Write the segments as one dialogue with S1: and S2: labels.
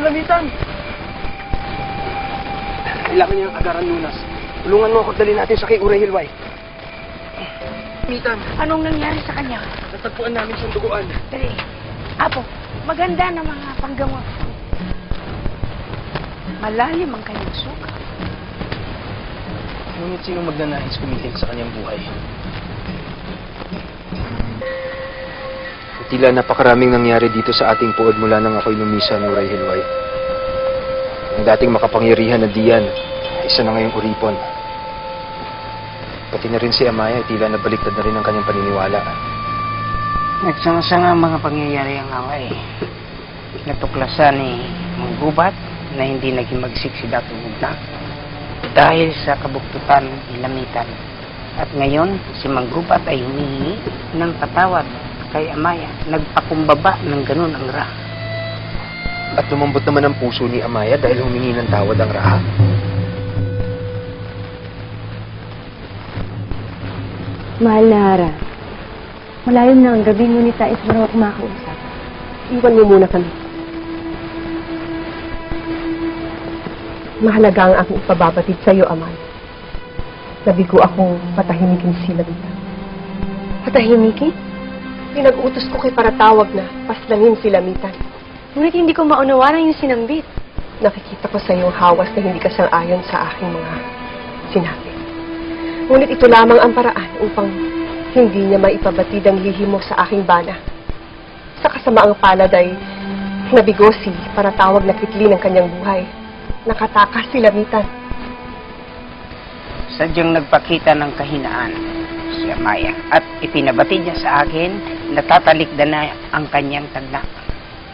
S1: Lamitan. Kailangan niya ang agaran lunas. Tulungan mo ako dali natin sa kay Uray Hilway. Mitan,
S2: Anong nangyari sa kanya?
S1: natagpuan namin siyang duguan.
S2: Dali. Apo, maganda na mga panggamot. Malalim ang kanyang suka.
S1: Ngunit sino magnanais kumitil sa kanyang buhay? Tila napakaraming nangyari dito sa ating puod mula nang ako'y lumisa ng Uray Hilway. Ang dating makapangyarihan na diyan, isa na ngayong uripon. Pati na rin si Amaya, tila nabaliktad na rin ang kanyang paniniwala.
S3: Nagsanga-sanga ang mga pangyayari ang away. Natuklasan ni Manggubat na hindi naging magsik si Dato Bugna dahil sa kabuktutan ni Lamitan. At ngayon, si Manggubat ay humihingi ng patawad kay Amaya. Nagpakumbaba ng ganun ang Ra.
S1: At lumambot naman ang puso ni Amaya dahil humingi ng tawad ang Raha.
S4: Mahal na Hara, malayo na ang gabi ngunit tais mo raw kumakausap.
S5: Iwan mo muna kami. Mahalaga ang aking ipababatid sa iyo, Amay. Nabigo akong patahimikin sila dito.
S4: Patahimikin?
S5: Pinag-utos ko kay para tawag na paslangin si Lamitan.
S4: Ngunit hindi ko maunawaran yung sinambit.
S5: Nakikita ko sa iyong hawas na hindi ka sang-ayon sa aking mga sinabi. Ngunit ito lamang ang paraan upang hindi niya maipabatid ang lihim mo sa aking bana. Sa kasamaang palad ay nabigo si para tawag na kitli ng kanyang buhay. Nakatakas si Lamitan.
S3: Sadyang nagpakita ng kahinaan si Amaya at ipinabatid niya sa akin na tatalikdan na ang kanyang tagna.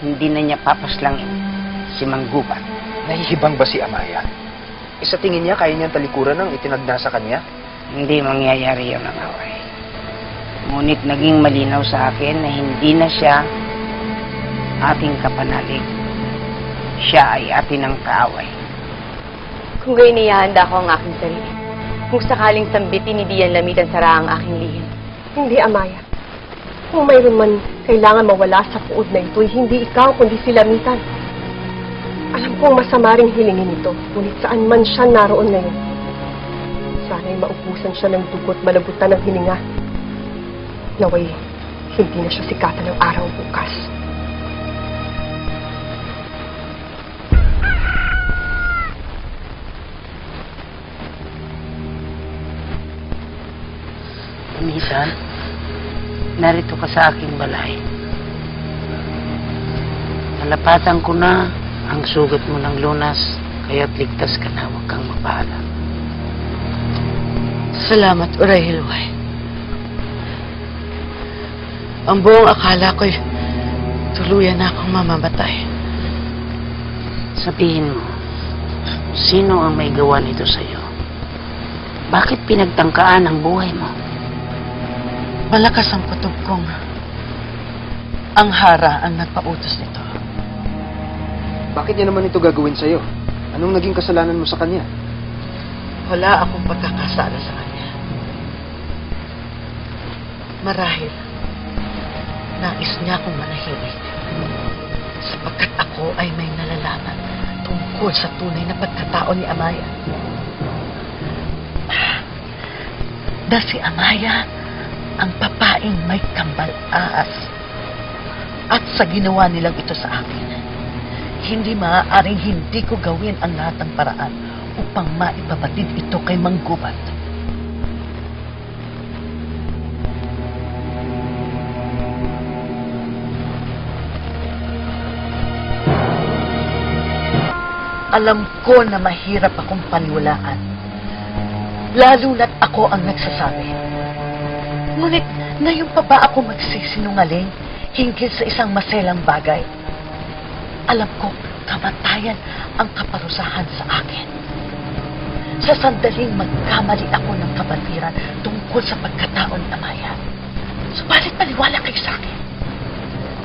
S3: Hindi na niya papaslangin si Manggubat.
S1: Nahihibang ba si Amaya? Isa tingin niya kaya niyang talikuran ng itinagna sa kanya?
S3: Hindi mangyayari yun ang away. Ngunit naging malinaw sa akin na hindi na siya ating kapanalig. Siya ay atin ang kaaway.
S4: Kung gayon ihahanda ko ang aking sarili. Kung sakaling sambitin ni Dian lamitan sara ang aking lihim.
S5: Hindi, Amaya. Kung mayroon man kailangan mawala sa puod na ito, hindi ikaw, kundi si Lamitan. Alam kong masama ring hilingin ito, ngunit saan man siya naroon ngayon. Sana'y maupusan siya ng dugot malabutan ng hininga. Naway, hindi na siya sikatan ng araw bukas.
S3: Minsan, narito ka sa aking balay. Nalapatan ko na ang sugat mo ng lunas, kaya't ligtas ka na, huwag kang mapaalam.
S6: Salamat, Uray Hilway. Ang buong akala ko'y tuluyan na akong mamamatay.
S3: Sabihin mo, sino ang may gawa nito sa'yo? Bakit pinagtangkaan ang buhay mo?
S6: Malakas ang kutob kong ang hara ang nagpautos nito.
S1: Bakit niya naman ito gagawin sa'yo? Anong naging kasalanan mo sa kanya?
S6: Wala akong pagkakasala sa kanya. Marahil, nais niya akong manahimik sapagkat ako ay may nalalaman tungkol sa tunay na pagkatao ni Amaya. Na si Amaya ang papaing may kambal aas. At sa ginawa nilang ito sa akin, hindi maaaring hindi ko gawin ang lahat ng paraan upang maipabatid ito kay Manggubat. Alam ko na mahirap akong paniwalaan. Lalo na't ako ang nagsasabi. Ngunit ngayon pa ba ako magsisinungaling hinggil sa isang maselang bagay? Alam ko, kamatayan ang kaparusahan sa akin. Sa sandaling magkamali ako ng kabatiran tungkol sa pagkatao ni Amaya. Subalit paniwala kayo sa akin.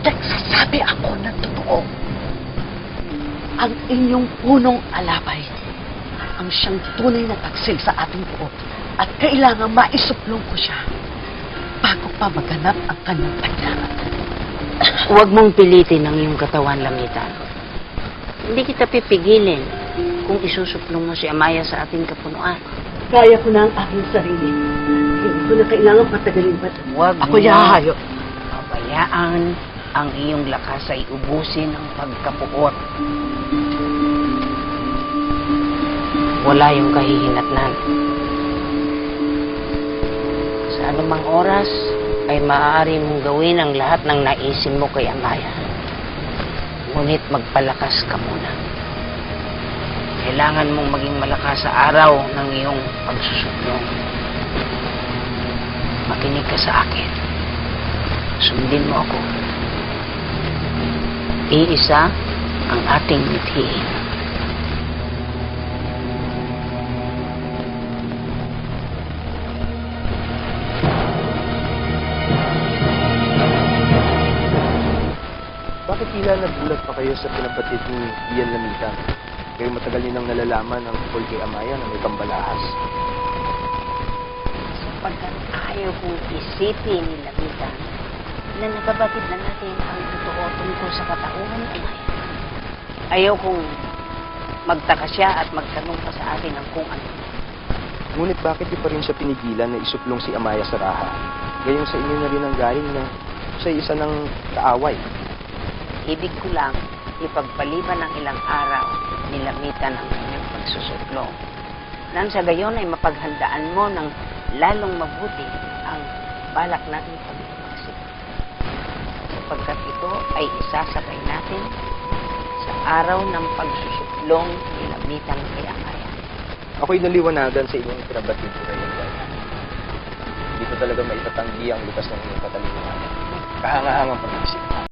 S6: Nagsasabi ako ng totoo. Ang inyong punong alabay ang siyang tunay na taksil sa ating buo at kailangan maisuplong ko siya bago pa maganap ang kanyang kailangan.
S3: Huwag mong pilitin ang iyong katawan, Lamitan.
S2: Hindi kita pipigilin kung isusuplong mo si Amaya sa ating kapunuan.
S6: Kaya ko na ang aking sarili. Hindi ko na kailangan patagalin pa.
S3: Huwag
S6: Ako
S3: mo
S6: yahayo.
S3: pabayaan ang iyong lakas ay ubusin ng pagkapuot. Wala yung kahihinatnan. Anumang oras ay maaari mong gawin ang lahat ng naisin mo kay Amaya. Ngunit magpalakas ka muna. Kailangan mong maging malakas sa araw ng iyong pagsusuplong. Makinig ka sa akin. Sundin mo ako. Iisa ang ating mithiin.
S1: Bakit tila nagulat pa kayo sa pinabatid ni Ian Lamitan? Kayo matagal niyo nang nalalaman ang tungkol kay Amaya na may kambalahas.
S2: Sapagkat ayaw kong isipin ni Lamitan na nababatid na natin ang totoo tungkol sa katauhan ni Amaya.
S3: Ayaw kong magtaka siya at magtanong pa sa atin ng kung ano.
S1: Ngunit bakit di pa rin siya pinigilan na isuplong si Amaya sa Raha? Gayong sa inyo na rin ang galing na siya isa ng kaaway.
S3: Ibig ko lang ipagpaliban ng ilang araw nilamitan ang kanyang pagsusuplong. Nang sa gayon ay mapaghandaan mo ng lalong mabuti ang balak natin pagpapaksik. Sapagkat ito ay isasakay natin sa araw ng pagsusuplong nilamitan kay Amaya.
S1: Ako'y naliwanagan sa inyong pinabatid ko kayo. Hindi ko talaga maitatanggi ang lukas ng inyong katalinuhan. Kahangahangang pag-iisip.